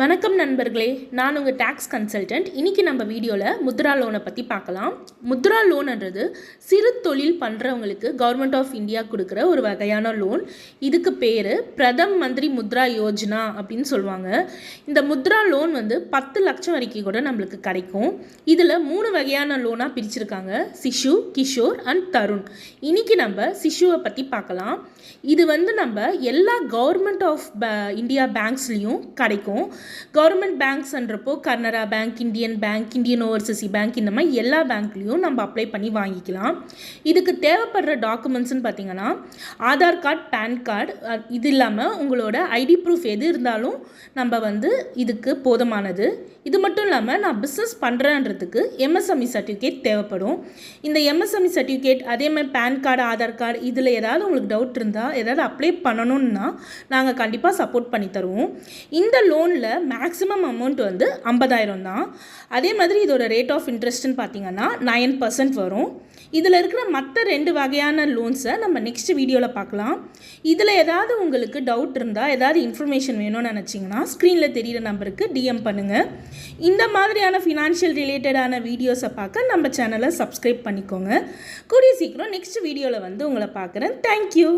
வணக்கம் நண்பர்களே நான் உங்கள் டேக்ஸ் கன்சல்டன்ட். இன்றைக்கி நம்ம வீடியோவில் முத்ரா லோனை பற்றி பார்க்கலாம். முத்ரா லோன்ன்றது சிறு தொழில் பண்ணுறவங்களுக்கு கவர்மெண்ட் ஆஃப் இந்தியா கொடுக்குற ஒரு வகையான லோன். இதுக்கு பேர் பிரதம் மந்திரி முத்ரா யோஜனா அப்படின்னு சொல்லுவாங்க. இந்த முத்ரா லோன் வந்து பத்து லட்சம் வரைக்கும் கூட நம்மளுக்கு கிடைக்கும். இதில் மூணு வகையான லோனாக பிரிச்சிருக்காங்க. சிஷு கிஷோர் அண்ட் தருண். இன்றைக்கி நம்ம சிஷுவை பற்றி பார்க்கலாம். இது வந்து நம்ம எல்லா கவர்மெண்ட் ஆஃப் இந்தியா பேங்க்ஸ்லேயும் கிடைக்கும். Government பேங்க்ஸ்ன்றப்போ Canara bank Indian bank Indian overseas bank இந்த மாதிரி எல்லா பேங்க்லேயும் நம்ம அப்ளை பண்ணி வாங்கிக்கலாம். இதுக்கு தேவைப்படுற டாக்குமெண்ட்ஸ்னு பார்த்தீங்கன்னா ஆதார் கார்டு பேன் கார்டு இது இல்லாமல் உங்களோட ஐடி ப்ரூஃப் எது இருந்தாலும் நம்ம வந்து இதுக்கு போதுமானது. இது மட்டும் இல்லாமல் நான் பிஸ்னஸ் பண்ணுறேன்றதுக்கு எம்எஸ்எம்இ சர்டிஃபிகேட் தேவைப்படும். இந்த எம்எஸ்எம்இ சர்டிஃபிகேட் அதே மாதிரி பேன் கார்டு ஆதார் கார்டு இதில் ஏதாவது உங்களுக்கு டவுட் இருந்தால் ஏதாவது அப்ளை பண்ணணும்னா நாங்கள் கண்டிப்பாக சப்போர்ட் பண்ணி தருவோம். இந்த லோனில் மேக்ஸிமம் அமௌண்ட் வந்து ஐம்பதாயிரம் தான். அதே மாதிரி இதோட ரேட் ஆஃப் இன்ட்ரெஸ்ட்னு பார்த்தீங்கன்னா நைன் பர்சன்ட் வரும். இதில் இருக்கிற மற்ற ரெண்டு வகையான லோன்ஸை நம்ம நெக்ஸ்ட் வீடியோவில் பார்க்கலாம் இதில் ஏதாவது உங்களுக்கு டவுட் இருந்தால் ஏதாவது இன்ஃபர்மேஷன் வேணும்னு நினச்சிங்கன்னா ஸ்க்ரீனில் தெரியிற நம்பருக்கு டிஎம் பண்ணுங்கள் இந்த மாதிரியான ஃபினான்ஷியல் ரிலேட்டடான வீடியோஸை பார்க்க நம்ம சேனலை சப்ஸ்கிரைப் பண்ணிக்கோங்க. கூடிய சீக்கிரம் நெக்ஸ்ட் வீடியோவில் வந்து உங்களை பார்க்குறேன். தேங்க்யூ